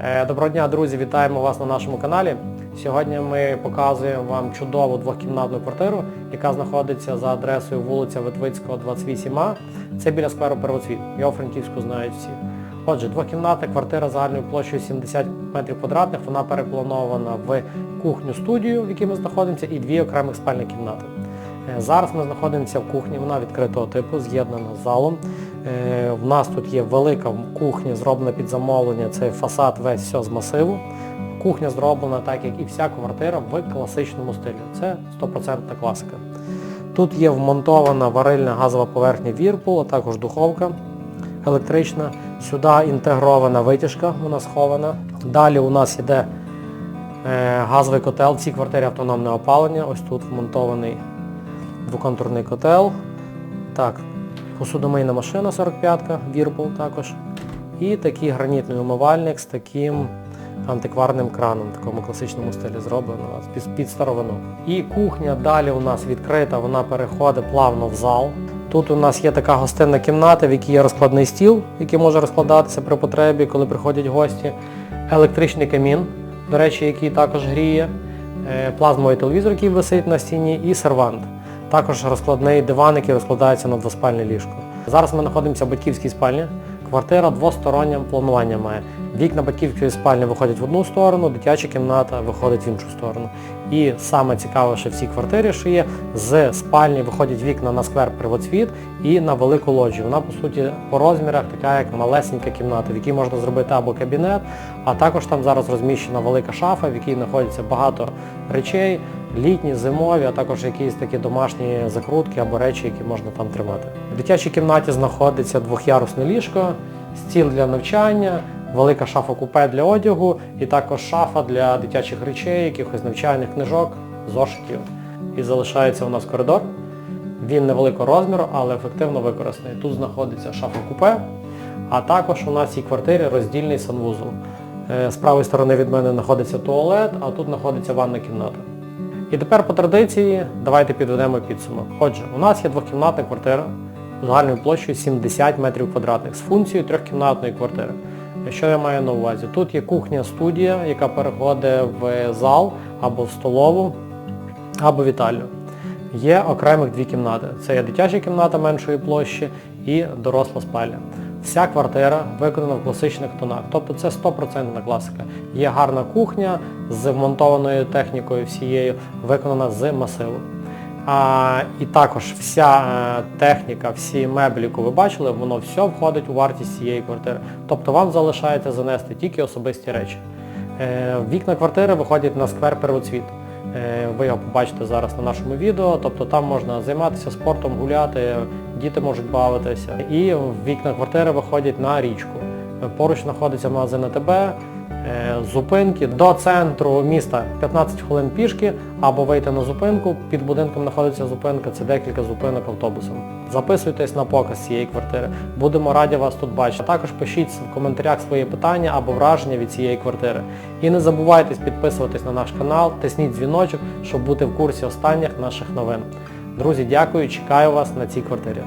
Е, Доброго дня, друзі, вітаємо вас на нашому каналі. Сьогодні ми показуємо вам чудову двохкімнатну квартиру, яка знаходиться за адресою вулиця Витвицького, 28А. Це біля скверу Первоцвіт. Його Франківську знають всі. Отже, двохкімнатна квартира загальною площею 70 метрів квадратних, вона перепланована в кухню-студію, в якій ми знаходимося, і дві окремих спальні кімнати. Е, Зараз ми знаходимося в кухні, вона відкритого типу, з'єднана з залом. Е, В нас тут є велика кухня, зроблена під замовлення, це фасад весь все з масиву. Кухня зроблена так, як і вся квартира в класичному стилі. Це 100% класика. Тут є вмонтована варильна газова поверхня Whirlpool, а також духовка електрична. Сюди інтегрована витяжка, вона схована. Далі у нас йде е, газовий котел, в цій квартирі автономне опалення. Ось тут вмонтований двоконтурний котел. Так, посудомийна машина 45-ка, Whirlpool також. І такий гранітний умивальник з таким антикварним краном, в такому класичному стилі зроблено під, під старовину. І кухня далі у нас відкрита, вона переходить плавно в зал. Тут у нас є така гостинна кімната, в якій є розкладний стіл, який може розкладатися при потребі, коли приходять гості. Електричний камін, до речі, який також гріє. Е, Плазмовий телевізор, який висить на стіні, і сервант. Також розкладний диван, який розкладається на двоспальне ліжко. Зараз ми знаходимося в батьківській спальні. Квартира двостороннє планування має. Вікна батьківської спальні виходять в одну сторону, дитяча кімната виходить в іншу сторону. І саме цікаве, що в цій квартирі, що є, з спальні виходять вікна на сквер Привоцвіт і на велику лоджію. Вона, по суті, по розмірах така, як малесенька кімната, в якій можна зробити або кабінет, а також там зараз розміщена велика шафа, в якій знаходиться багато речей, літні, зимові, а також якісь такі домашні закрутки або речі, які можна там тримати. В дитячій кімнаті знаходиться двох'ярусне ліжко, стіл для навчання, велика шафа купе для одягу і також шафа для дитячих речей, якихось навчальних книжок, зошитів. І залишається у нас коридор. Він невеликого розміру, але ефективно використаний. Тут знаходиться шафа купе, а також у нас в цій квартирі роздільний санвузол. Е, З правої сторони від мене знаходиться туалет, а тут знаходиться ванна кімната. І тепер по традиції давайте підведемо підсумок. Отже, у нас є двохкімнатна квартира загальною площею 70 метрів квадратних з функцією трьохкімнатної квартири. Що я маю на увазі? Тут є кухня-студія, яка переходить в зал або в столову, або вітальню. Є окремих дві кімнати. Це є дитяча кімната меншої площі і доросла спальня. Вся квартира виконана в класичних тонах, тобто це 100% класика. Є гарна кухня з вмонтованою технікою всією, виконана з масиву. А, і також вся е, техніка, всі меблі, яку ви бачили, воно все входить у вартість цієї квартири. Тобто вам залишається занести тільки особисті речі. Е, вікна квартири виходять на сквер Первоцвіт. Е, ви його побачите зараз на нашому відео, тобто там можна займатися спортом, гуляти, діти можуть бавитися. І вікна квартири виходять на річку. Поруч знаходиться магазин АТБ, зупинки до центру міста 15 хвилин пішки або вийти на зупинку. Під будинком знаходиться зупинка, це декілька зупинок автобусом. Записуйтесь на показ цієї квартири. Будемо раді вас тут бачити. Також пишіть в коментарях свої питання або враження від цієї квартири. І не забувайте підписуватись на наш канал, тисніть дзвіночок, щоб бути в курсі останніх наших новин. Друзі, дякую, чекаю вас на цій квартирі.